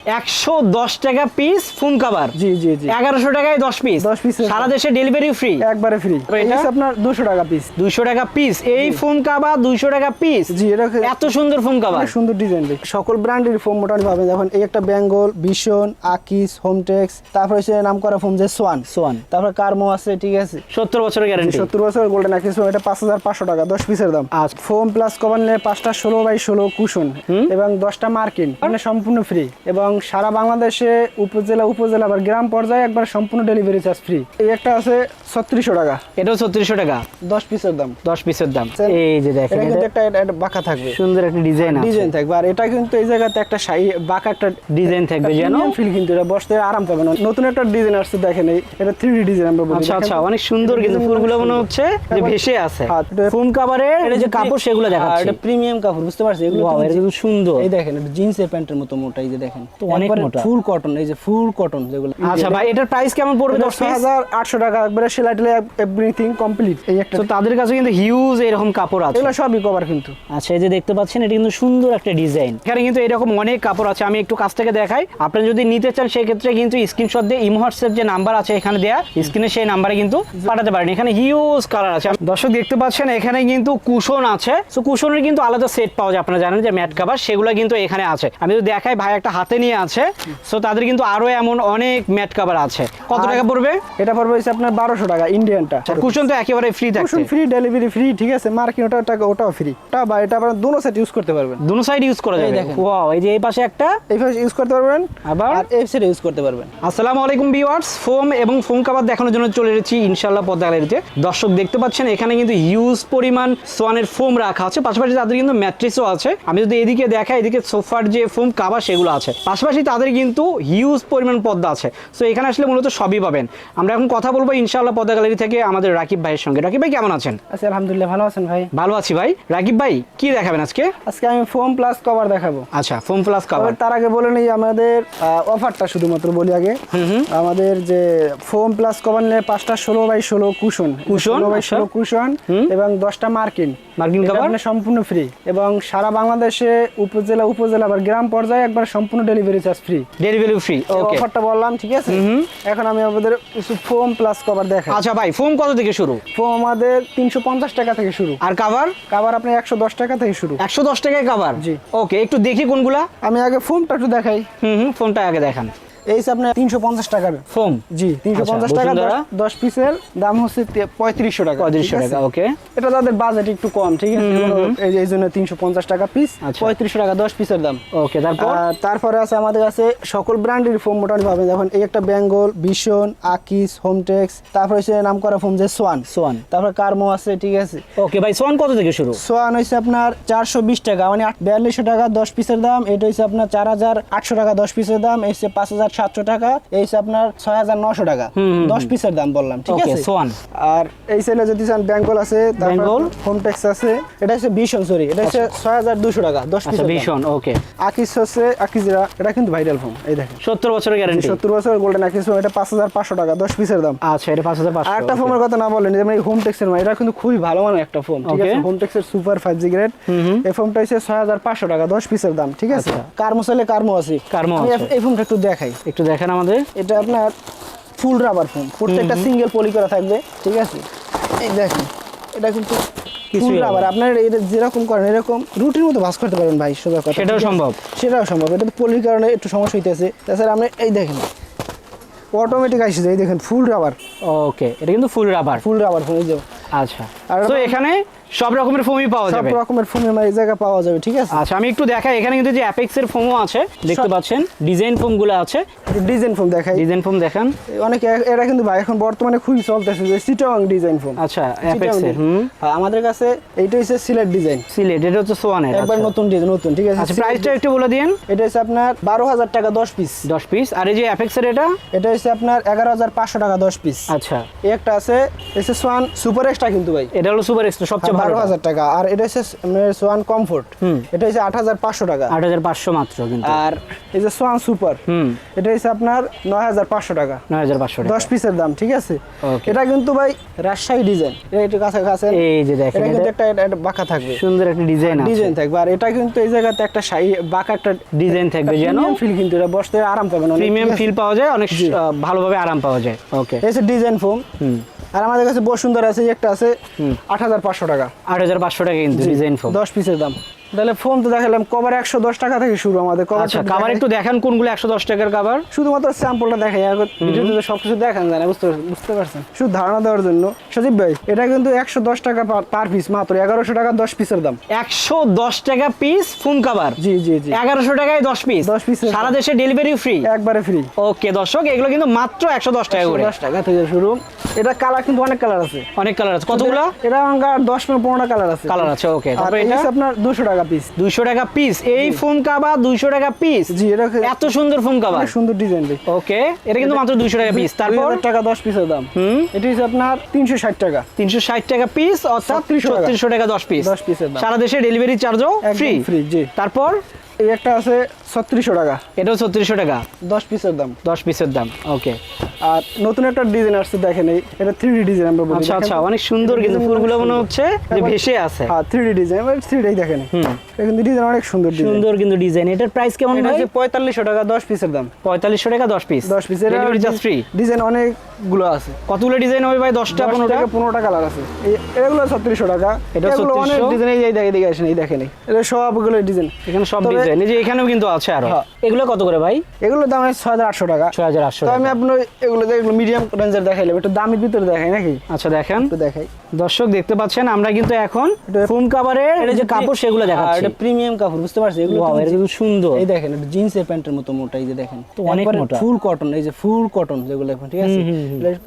একশো দশ টাকা পিস ফুম কাবার জি জি জি। এগারোশো টাকায় দশ পিস 10 piece এর সারা দেশে ডেলিভারি ফ্রি একবারে ফ্রি এটা? আপনার দুশো টাকা পিস দুইশো টাকা পিস এই ফোম কাবা দুইশো টাকা পিস জি এটা এত সুন্দর ফোম কাবার সুন্দর ডিজাইন সকল ব্র্যান্ডের ফোম মোটামুটি পাবেন। যেমন এই একটা বেঙ্গল ভীষণ আকিস হোমটেক্স তারপর হচ্ছে নাম করা ফোম যে সোয়ান সোয়ান তারপর কার্মো আছে ঠিক আছে? সত্তর বছরের গ্যারান্টি সত্তর বছর গোল্ডেন আকিস ফোম এটা পাঁচ হাজার পাঁচশো টাকা দশ পিসের দাম। আচ্ছা। ফোম প্লাস কভার নিলে পাঁচটা ষোলো বাই ষোলো কুশন এবং দশটা মার্কিন মানে সম্পূর্ণ ফ্রি এবং সারা বাংলাদেশে উপজেলা উপজেলা আবার গ্রাম পর্যায়ে একবার সম্পূর্ণ ডেলিভারি চার্জ ফ্রি এই একটা আছে ছত্রিশশো টাকা। এটাও ছত্রিশশো টাকা? দশ পিসের দাম। দশ পিসের দাম। এই যে দেখেন এটা কিন্তু একটা একটা বাঁকা থাকবে। সুন্দর একটা ডিজাইন ডিজাইন থাকবে। আর এটা কিন্তু এই জায়গাতে একটা সাই বাঁকা একটা ডিজাইন থাকবে যেন? ফিল কিন্তু এটা বসতে আরাম পাবে না। নতুন একটা ডিজাইন আসছে দেখেন এই এটা থ্রি ডি ডিজাইন আমরা আচ্ছা আচ্ছা অনেক সুন্দর কিন্তু ফুলগুলো মনে হচ্ছে যে ভেসে আছে। হ্যাঁ, ফুম কাবারের এটা যে কাপড় সেগুলো আর দেখাচ্ছে। এটা প্রিমিয়াম কাপড় বুঝতে পারছি এগুলো এটা কিন্তু সুন্দর। এই দেখেন জিন্সের প্যান্টের মতো মোটা এই যে দেখেন। তো অনেক মোটা। ফুল কটন এই যে ফুল কটন যেগুলো। আচ্ছা ভাই এটার প্রাইস কেমন পড়বে দশ ছয় হাজার আটশো টাকা একবারে সেলাই টেলাই এভরিথিং কমপ্লিট এই একটা তো তাদের কাছে কিন্তু হিউজ এরকম কাপড় আছে। এগুলো সবই কভার কিন্তু। আচ্ছা এই যে দেখতে পাচ্ছেন এটা কিন্তু সুন্দর একটা ডিজাইন এখানে কিন্তু এরকম অনেক কাপড় আছে আমি একটু কাছ থেকে দেখাই। আপনি যদি নিতে চান সেই ক্ষেত্রে কিন্তু স্ক্রিনশট দিয়ে ইমো হোয়াটসঅ্যাপ যে নাম্বার আছে এখানে দেয়া স্ক্রিনে সেই নাম্বারে কিন্তু পাঠাতে পারেন। এখানে হিউজ কালার আছে। দর্শক দেখতে পাচ্ছেন এখানে কিন্তু কুশন আছে। তো কুশনের কিন্তু আলাদা সেট পাওয়া যায় আপনারা জানেন যে ম্যাট কাভার সেগুলো কিন্তু এখানে আছে। আমি যদি দেখাই ভাই একটা হাতে নিয়ে আছে। সো তাদের কিন্তু আরও এমন অনেক ম্যাট কাভার আছে। কত টাকা পড়বে? এটা পড়বে হচ্ছে আপনার বারোশো টাকা ইন্ডিয়ানটা কুশন তো একেবারে ফ্রি থাকছে। ফ্রি ডেলিভারি ফ্রি ঠিক আছে? মার্কিন ওটা টাকা ওটাও ফ্রি ওটা বা এটা আপনার দুটো সেট ইউজ করতে পারবেন। দুনো সাইড ইউজ করা যাবে। ওয়াও এই যে এই পাশে একটা। এই ভাবে ইউজ করতে পারবেন। আবার? আর এই সেট ইউজ করতে পারবেন। আসসালামু আলাইকুম ভিউয়ার্স ফোম এবং ফোম কাবার দেখানোর জন্য চলে এসেছি ইনশাল্লাহ পদ্মা গ্যালারিতে দর্শক দেখতে পাচ্ছেন এখানে কিন্তু হিউজ পরিমাণ সোয়ানের ফোম রাখা আছে। পাশাপাশি তাদের কিন্তু ম্যাট্রিসও আছে। আমি যদি এদিকে দেখাই এদিকে সোফার যে ফোম কাবার সেগুলো আছে। পাশাপাশি তাদের কিন্তু হিউজ পরিমাণ পদ্মা আছে। সো এখানে আসলে মূলত সবই পাবেন। আমরা এখন কথা বলব ইনশাল্লাহ পদ্মা গ্যালারি থেকে আমাদের রাকিব ভাইয়ের সঙ্গে। রাকিব ভাই কেমন আছেন? আচ্ছা আলহামদুলিল্লাহ ভালো আছেন ভাই? ভালো আছি ভাই। রাকিব ভাই কি দেখাবেন আজকে? আজকে আমি ফোম প্লাস কভার দেখাবো। আচ্ছা ফোম প্লাস কভার তার আগে বলে নেই আমাদের অফারটা শুধুমাত্র বলি আগে। আমাদের যে ফোম প্লাস কভার নিলে পাঁচটা ষোলো বাই ষোলো কুশন কুশন, ষোলো বাই আচ্ছা। ষোলো কুশন এবং দশটা মার্কিন মার্কিন কভার সম্পূর্ণ ফ্রি এবং সারা বাংলাদেশে উপজেলা উপজেলা আবার গ্রাম পর্যায়ে একবার সম্পূর্ণ delivery charge free delivery free okay অফারটা বললাম ঠিক আছে? এখন আমি আমাদের কিছু ফোম প্লাস কভার দেখাই। আচ্ছা ভাই ফোম কত থেকে শুরু? ফোম আমাদের তিনশো পঞ্চাশ টাকা থেকে শুরু। আর কভার কভার আপনি একশো দশ টাকা থেকে শুরু। একশো দশ টাকায় কভার জি। ওকে একটু দেখি কোনগুলা। আমি আগে ফোমটা একটু দেখাই। হুম হুম ফোনটা আগে দেখান। এই আপনার তিনশো পঞ্চাশ টাকার ফোম? জি তিনশো আচ্ছা, পঞ্চাশ টাকা বসুন্ধরা? দশ- পিসের দাম হচ্ছে পঁয়ত্রিশশো টাকা পঁয়ত্রিশশো টাকা ওকে। এটা তাদের বাজেট একটু কম ঠিক আছে? এই জন্য তিনশো পঞ্চাশ টাকা পিস আচ্ছা। পঁয়ত্রিশশো টাকা দশ পিসের দাম। ওকে তারপর? তারপরে আছে আমাদের কাছে সকল ব্র্যান্ডের ফোম মোটামুটি পাবেন। যেমন এই একটা বেঙ্গল ভীষণ আকিস হোমটেক্স তারপর হচ্ছে নাম করা ফোম যে সোয়ান সোয়ান তারপর কার্মো আছে ঠিক আছে? ওকে ভাই সোয়ান কত থেকে শুরু? সোয়ান হচ্ছে আপনার চারশো বিশ টাকা মানে বিয়াল্লিশশো টাকা দশ পিসের দাম। এটা হচ্ছে আপনার চার হাজার আটশো টাকা দশ পিসের দাম। এই পাঁচ হাজার সাতশো টাকা এই আপনার ছয় হাজার নশো টাকা। দশ পিসের দাম বললাম ঠিক আছে? আর এই সাইডে যদি চান বেঙ্গল আছে বেঙ্গল? হোমটেক্স আছে এটা হচ্ছে ভীষণ সরি এটা হচ্ছে ছয় হাজার দুশো টাকা দশ আচ্ছা পিসের ভীষণ ওকে। আকিস হচ্ছে আকিজরা এটা কিন্তু ভাইরাল ফোম এই দেখেন। সত্তর বছরের গ্যারান্টি সত্তর বছর গোল্ডেন আকিস ফোম এটা পাঁচ হাজার পাঁচশো টাকা দশ পিসের দাম। আচ্ছা এটা পাঁচ হাজার পাঁচশো ফোমের কথা না বলেন যেমন এই হোমটেক্সের মাল এটা কিন্তু খুবই ভালো মানের একটা ফোন ঠিক আছে. হোমটেক্সের সুপার ফাইভ জি গ্রেড এই ফোনটা হচ্ছে ছয় হাজার পাঁচশো টাকা দশ পিসের দাম ঠিক আছে? আচ্ছা। কার্মো চাইলে কার্মো আছে। কার্মো। এই ফোমটা একটু দেখাই। একটু দেখেন আমাদের। এটা আপনার ফুল রাবার ফোম প্রত্যেকটা সিঙ্গেল পলি করা থাকবে ঠিক আছে? এই দেখেন এটা কিন্তু ফুল রাবার আপনার এটা যেরকম করেন এরকম রুটির মতো ভাস করতে পারবেন ভাই সোজা কথা। সেটাও সম্ভব? সেটাও সম্ভব। এটা পলির কারণে একটু সমস্যা হইতেছে। তাছাড়া আপনি এই দেখেন অটোমেটিক আসছে এই দেখেন ফুল রাবার ওকে এটা কিন্তু full rubber full rubber foam এই যে। আচ্ছা। আর তো এখানে সব রকমের ফোমই পাওয়া সব যাবে। রকমের ফোন এই জায়গায় পাওয়া যাবে ঠিক আছে? আচ্ছা আমি একটু দেখাই। এখানে কিন্তু যে অ্যাপেক্স এর ফোমও আছে দেখতে পাচ্ছেন। ডিজাইন ফোমগুলো আছে। ডিজাইন ফোন দেখাই। ডিজাইন ফোম দেখান। অনেক এরা কিন্তু ভাই এখন বর্তমানে খুবই চলতেছে যে সিটং ডিজাইন ফোন আচ্ছা অ্যাপেক্স এর হুম। আমাদের কাছে এইটা হচ্ছে সিলেট ডিজাইন সিলেট এটা হচ্ছে সোয়ানের একবার আচ্ছা। নতুন ডিজাইন নতুন ঠিক আছে? আচ্ছা প্রাইসটা একটু বলে দিন এটা হচ্ছে আপনার বারো হাজার টাকা দশ পিস দশ পিস আর এই যে অ্যাপেক্স এর এটা? এটা হচ্ছে আপনার এগারো হাজার পাঁচশো টাকা দশ পিস আচ্ছা। একটা আছে এসে সোয়ান সুপার এক্সট্রা কিন্তু ভাই। এটা হলো সুপার এক্সট্রা সবচেয়ে ভালো বারো হাজার টাকা। আর এটা হচ্ছে সোয়ান কমফোর্ট। এটা হচ্ছে আট হাজার পাঁচশো টাকা। আট হাজার পাঁচশো মাত্র কিন্তু। আর এই যে সোয়ান সুপার হুম। এটা হচ্ছে আপনার নয় হাজার পাঁচশো টাকা। নয় হাজার পাঁচশো টাকা। দশ পিসের দাম ঠিক আছে. এটা কিন্তু ভাই রাজশাহী ডিজাইন। এটা একটু কাছে কাছে। এই যে দেখেন এটা কিন্তু একটা বাঁকা থাকবে। সুন্দর একটা ডিজাইন আছে। ডিজাইন থাকবে। আর এটা কিন্তু এই জায়গাতে একটা শাহী বাঁকা একটা ডিজাইন থাকবে যেন। ফিল কিন্তু এটা বসতে আরাম পাবেন প্রিমিয়াম ফিল পাওয়া যায় অনেক ভালোভাবে আরাম পাওয়া যায়। ওকে এই ডিজাইন ফোম। হুম। আর আমাদের কাছে বসুন্ধরা আছে একটা আছে আট হাজার পাঁচশো টাকা। আট হাজার পাঁচশো টাকা কিন্তু ডিজাইন দশ পিসের দাম। তাহলে ফোন তো দেখালাম কভার একশো দশ টাকা থেকে শুরু আমাদের কভার আচ্ছা কাবার একটু দেখান কোনগুলো একশো দশ টাকার কাবার শুধুমাত্র স্যাম্পলটা দেখাই ভিডিওতে তো সবকিছু দেখান যায় না বুঝতে বুঝতে পারছেন। শুধু ধারণা দেওয়ার জন্য সজীব ভাই এটা কিন্তু একশো দশ টাকা পার পিস মাত্র এগারোশো টাকা দশ পিসের দাম। একশো দশ টাকা পিস ফোন কাবার জি জি জি। এগারোশো টাকায় দশ পিস 10 piece এর সারা দেশে ডেলিভারি ফ্রি একবারে ফ্রি ওকে দর্শক এগুলো কিন্তু মাত্র একশো দশ টাকা করে। দশ টাকা থেকে শুরু। এটা কালার কিন্তু অনেক কালার আছে। অনেক কালার আছে। কতগুলো? এটা আমার দশ পনেরো পনেরোটা কালার আছে। কালার আছে ওকে আর তারপরে এটা? আপনার দুশো টাকা পিস দুইশো টাকা পিস এই ফোন কাবা দুইশো টাকা পিস জি এটা এত সুন্দর ফোন কাবা সুন্দর ডিজাইন ভাই ওকে এটা কিন্তু মাত্র দুইশো টাকা পিস তারপর? টাকা দশ পিসের দাম। হুম? এটা হচ্ছে আপনার তিনশো ষাট টাকা। তিনশো ষাট টাকা পিস অর্থাৎ 36 টাকা। ছত্রিশশো টাকা দশ পিস 10 piece এর দাম। সারা দেশে ডেলিভারি চার্জও ফ্রি ফ্রি জি। তারপর? এই একটা আছে ছত্রিশশো টাকা। এটাও ছত্রিশশো টাকা। দশ পিসের দাম। দশ পিসের দাম ওকে। আর নতুন একটা ডিজাইন আসছে দেখেন এই এটা থ্রি ডি ডিজাইন আমরা বলি। আচ্ছা আচ্ছা অনেক সুন্দর কিন্তু ফুলগুলো মনে হচ্ছে যে ভেসে আছে। হ্যাঁ থ্রি ডি ডিজাইন মানে থ্রি ডি দেখেন। হুম। এটা কিন্তু ডিজাইন অনেক সুন্দর ডিজাইন। সুন্দর কিন্তু ডিজাইন। এটার প্রাইস কেমন এটা ভাই? হচ্ছে পঁয়তাল্লিশশো টাকা দশ পিসের দাম। পঁয়তাল্লিশশো টাকা দশ পিস। দশ piece delivery charge free design অনেকগুলো আছে। কতগুলো ডিজাইন হবে ভাই? দশটা দশ পনেরোটা? থেকে পনেরোটা কালার আছে। এই- এগুলো ছত্রিশশো টাকা। এটা এগুলো অনেক 3600 ডিজাইন এই দেখে দেখে আসেন এই দেখেন। এই। এটা সবগুলো ডিজাইন। এখানে সব ডিজাইন। এই যে এখানেও কিন্তু আছে আরও। হ্যাঁ। এগুলো কত করে ভাই? এগুলোর দাম আছে ছয় হাজার আটশো টাকা। ছয় হাজার আটশো তো আমি আপনার এগুলো মিডিয়াম রেঞ্জের দেখাইলাম একটু দামের ভিতরে দেখাই নাকি? আচ্ছা দেখেন। একটু দেখাই। দর্শক দেখতে পাচ্ছেন আমরা কিন্তু এখন ফোম কাভারের যে কাপড় সেগুলো দেখাচ্ছি। এটা প্রিমিয়াম কাপড় বুঝতে পারছি এগুলো তো এটা কিন্তু সুন্দর। এই দেখেন এটা জিন্সের প্যান্টের মতো মোটা এই যে দেখেন। তো অনেক মোটা। ফুল কটন এই যে ফুল কটন যেগুলো এখন ঠিক আছে?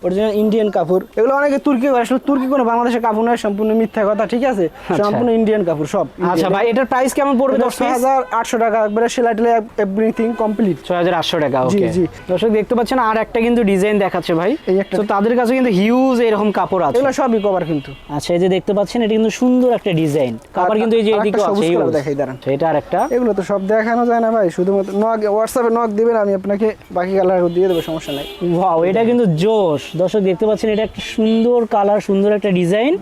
অরিজিনাল ইন্ডিয়ান কাপড়। এগুলো অনেকে তুর্কি করে আসলে তুর্কি কোনো বাংলাদেশের কাপড় নয় সম্পূর্ণ মিথ্যা কথা ঠিক আছে? সম্পূর্ণ ইন্ডিয়ান কাপড় সব আচ্ছা ভাই এটার প্রাইস কেমন পড়বে দশ ছয় হাজার আটশো টাকা একবারে সেলাই টেলাই এভরিথিং কমপ্লিট ছয় হাজার আটশো টাকা ওকে জি। দর্শক দেখতে পাচ্ছেন আর একটা কিন্তু ডিজাইন দেখাচ্ছে ভাই। এই একটা- তো তাদের কাছে কিন্তু হিউজ এরকম কাপড় আছে। এগুলো সবই কভার কিন্তু। আচ্ছা এই যে দেখতে পাচ্ছেন এটা কিন্তু সুন্দর একটা ডিজাইন। কাপড় কিন্তু এই যে এদিকে আছে colour দেখাই দাঁড়ান। আচ্ছা, এটা আর একটা এগুলো তো সব দেখানো যায় না ভাই শুধুমাত্র নক হোয়াটসঅ্যাপে নক দিবেন আমি আপনাকে বাকি কালার দিয়ে দেবো সমস্যা নাই। ওয়াও এটা কিন্তু জোশ। দর্শক দেখতে পাচ্ছেন এটা একটা সুন্দর কালার সুন্দর একটা ডিজাইন।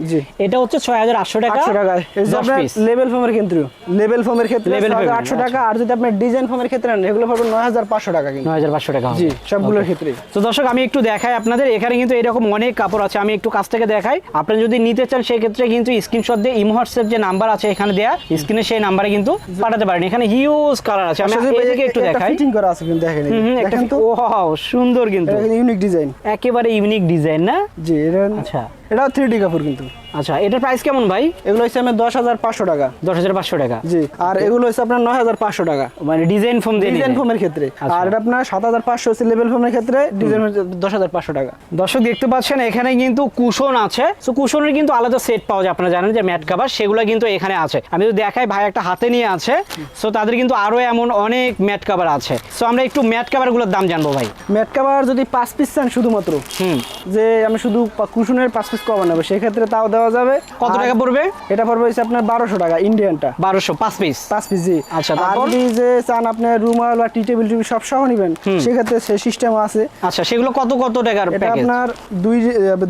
এটা হচ্ছে ছয় হাজার আটশো টাকা আটশো টাকা। এই যে আপনার লেভেল ফোমের ক্ষেত্রে। লেভেল ফোমের ক্ষেত্রে Level foam, আটশো টাকা আর যদি আপনার ডিজাইন ফোমের ক্ষেত্রে নেন এগুলো পড়বে নয় হাজার পাঁচশো টাকা কিন্তু। নয় হাজার পাঁচশো টাকা জি। সবগুলোর ক্ষেত্রে তো দর্শক আমি একটু দেখাই আপনাদের এখানে কিন্তু এরকম অনেক কাপড় আছে আমি একটু কাছ থেকে দেখাই। আপনি যদি নিতে চান সেক্ষেত্রে কিন্তু স্ক্রিনশট দিয়ে ইমো হোয়াটসঅ্যাপ যে নাম্বার আছে এখানে দেয়া স্ক্রিনে সেই নাম্বারে কিন্তু পাঠাতে পারেন। এখানে হিউজ কালার আছে। আমি এদিকে একটু দেখাই। ফিটিং করা আছে কিন্তু দেখেন এটা কিন্তু দেখেন তো। ওয়াও সুন্দর কিন্তু। ইউনিক ডিজাইন একেবারে ইউনিক ডিজাইন না? জি আচ্ছা। এটাও থ্রি ডি কাপড় কিন্তু। আচ্ছা এটার প্রাইস কেমন ভাই? এগুলো হচ্ছে আমার দশ হাজার পাঁচশো টাকা। দশ হাজার পাঁচশো টাকা? জি আর এগুলো হচ্ছে আপনার নয় হাজার পাঁচশো টাকা। মানে ডিজাইন ফোম ডিজাইন ফোমের ক্ষেত্রে। আচ্ছা। আর এটা আপনার সাত হাজার পাঁচশো হচ্ছে লেভেল ফোমের ক্ষেত্রে ডিজাইন দশ হাজার পাঁচশো টাকা। দর্শক দেখতে পাচ্ছেন এখানে কিন্তু কুশন আছে। তো কুশনের কিন্তু আলাদা সেট পাওয়া যায়। আপনারা জানেন যে ম্যাট কাভার সেগুলো কিন্তু এখানে আছে। আমি যদি দেখাই ভাই একটা হাতে নিয়ে আছে। সো তাদের কিন্তু আরও এমন অনেক ম্যাট কাভার আছে। সো আমরা একটু ম্যাট কাভারগুলোর দাম জানব ভাই। ম্যাট কাভার যদি পাঁচ পিস চান শুধুমাত্র হুম। যে আমি শুধু কুশনের পাঁচ পিস কভার নেব সেক্ষেত্রে তাও দেওয়া যাবে। কত টাকা পড়বে? এটা পড়বে হচ্ছে আপনার বারোশো টাকা ইন্ডিয়ানটা বারোশো পাঁচ পিস পাঁচ পিস জি। আচ্ছা, তারপর? যে চান আপনার রুমাল বা টি টেবিল টিভি সব সহ নেবেন সেক্ষেত্রে সে সিস্টেম আছে। আচ্ছা সেগুলো কত কত টাকার এটা আপনার দুই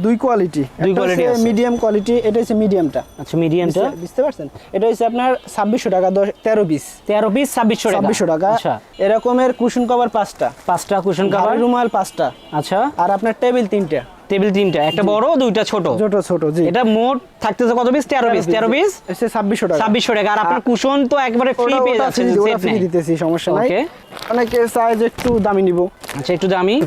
দুই কোয়ালিটি দুই আছে। মিডিয়াম কোয়ালিটি এটা হচ্ছে মিডিয়ামটা আচ্ছা মিডিয়ামটা বুঝতে পারছেন? এটা হচ্ছে আপনার ছাব্বিশশো টাকা দশ তেরো পিস তেরো পিস ছাব্বিশশো ছাব্বিশশো টাকা। আচ্ছা। এরকমের কুশন কভার পাঁচটা। পাঁচটা কুশন ভারী কাভার রুমাল পাঁচটা। আচ্ছা। আর আপনার টেবিল তিনটা। টেবিল তিনটা একটা বড় দুইটা ছোট। ছোট ছোট জি। এটা মোট থাকতেছে কত পিস তেরো পিস তেরো পিস হচ্ছে ছাব্বিশশো টাকা। ছাব্বিশশো টাকা। আর আপনার কুশন তো একবারে ফ্রি পেয়ে যাচ্ছে সেট নেয়। দিতেছি সমস্যা নাই। ওকে অনেকে চায় যে একটু দামি নিব। আচ্ছা একটু দামি।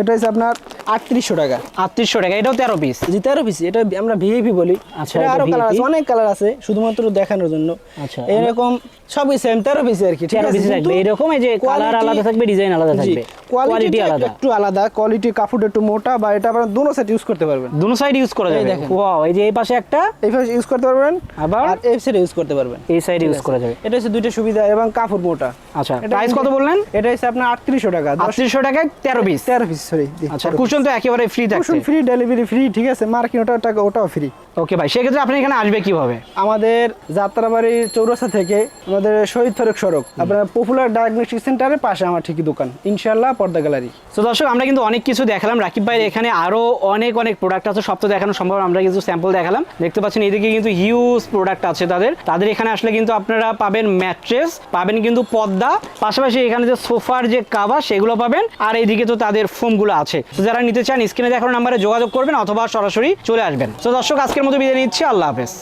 এটা হচ্ছে আপনার আটত্রিশশো টাকা। আটত্রিশশো টাকা এটাও তেরো পিস জি তেরো পিস এটা আমরা ভিআইপি বলি। আচ্ছা, আরও কালার আছে অনেক কালার আছে শুধুমাত্র দেখানোর জন্য। আচ্ছা, এরকম সবই সেম তেরো পিস আর কি তেরো পিস থাকবে। এরকম এই যে কালার আলাদা থাকবে ডিজাইন আলাদা থাকবে। কোয়ালিটি আলাদা। একটু আলাদা কোয়ালিটি কাপড় একটু মোটা বা এটা আপনারা দুনো সেট ইউজ করতে পারবেন। দুনো সাইড ইউজ করা যাবে। ওয়াও এই যে এই পাশে একটা? এই ভাবে ইউজ করতে পারবেন আবার? আর এই সাইড ইউজ করতে পারবেন। এই সাইড ইউজ করা যাবে। এটা হচ্ছে দুইটা সুবিধা এবং কাপড় মোটা। আচ্ছা প্রাইস কত বললেন? এটা হচ্ছে আপনার আটত্রিশশো টাকা আটত্রিশশো টাকায় তেরো পিস তেরো পিস সরি আচ্ছা কুশন তো একেবারে ফ্রি থাকছে। ফ্রি ডেলিভারি ফ্রি ঠিক আছে? মার্কিং ওটা ওটাও ফ্রি ওকে ভাই সেক্ষেত্রে আপনি এখানে আসবে কীভাবে? আমাদের যাত্রাবাড়ি চৌরাস্তা থেকে আমাদের শহীদ ফরেক সড়ক আপনার পপুলার ডায়াগনস্টিক সেন্টারের পাশে আমার ঠিকই দোকান ইনশাল্লাহ পর্দা গ্যালারি তো দর্শক আমরা কিন্তু অনেক কিছু দেখালাম। রাকিব ভাইয়ের এখানে আরও অনেক অনেক প্রোডাক্ট আছে। সব তো দেখানো সম্ভব আমরা কিছু স্যাম্পল দেখালাম। দেখতে পাচ্ছেন এদিকে কিন্তু হিউজ প্রোডাক্ট আছে তাদের। তাদের এখানে আসলে কিন্তু আপনারা পাবেন ম্যাট্রেস পাবেন কিন্তু পর্দা। পাশাপাশি এখানে যে সোফার যে কাভার সেগুলো পাবেন। আর এইদিকে তো তাদের ফোমগুলো আছে। যারা নিতে চান স্ক্রিনে দেখানো নাম্বারে যোগাযোগ করবেন অথবা সরাসরি চলে আসবেন। তো দর্শক, আজকের মতো বিদায় নিচ্ছি। আল্লাহ হাফেজ।